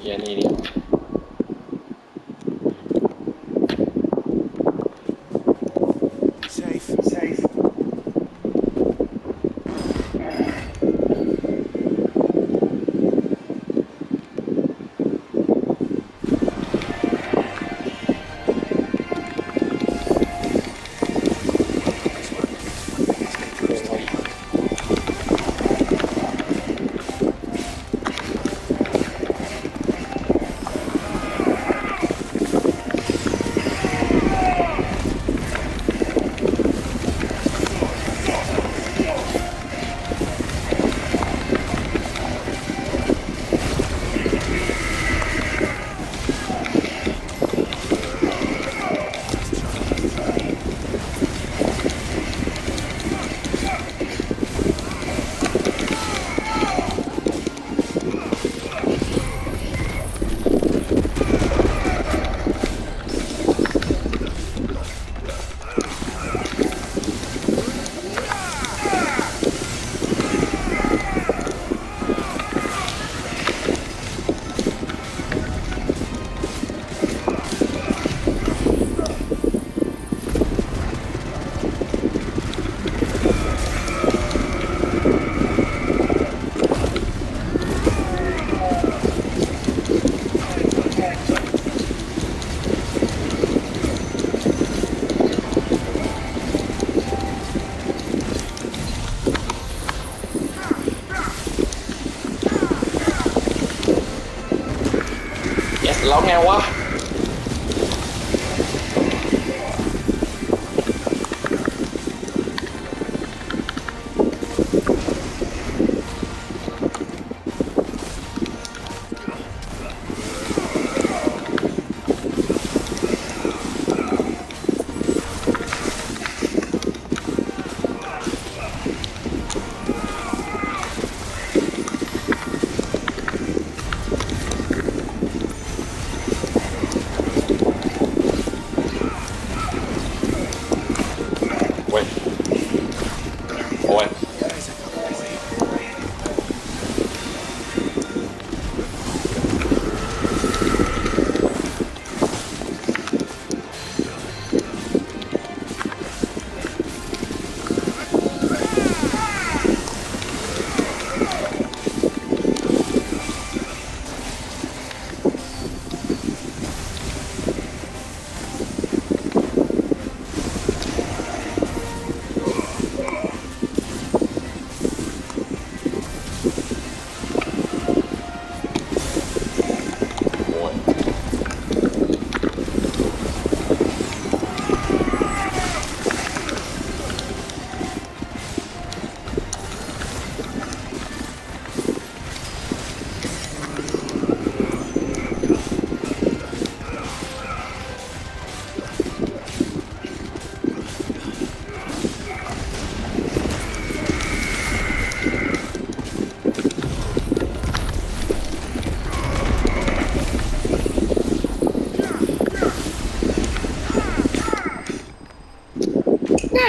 Yang. แล้วไงวะ one.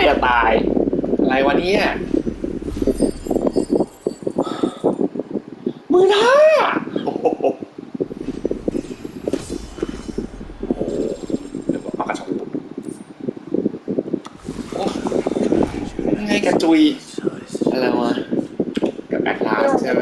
จะตาย อะไรวะเนี่ยมือหน้าโอ้โหโอ้โหเอากระชอกตุ๊บโอ้ง่ายกระจุย อะไรวะ กับแอคลาสใช่ไหม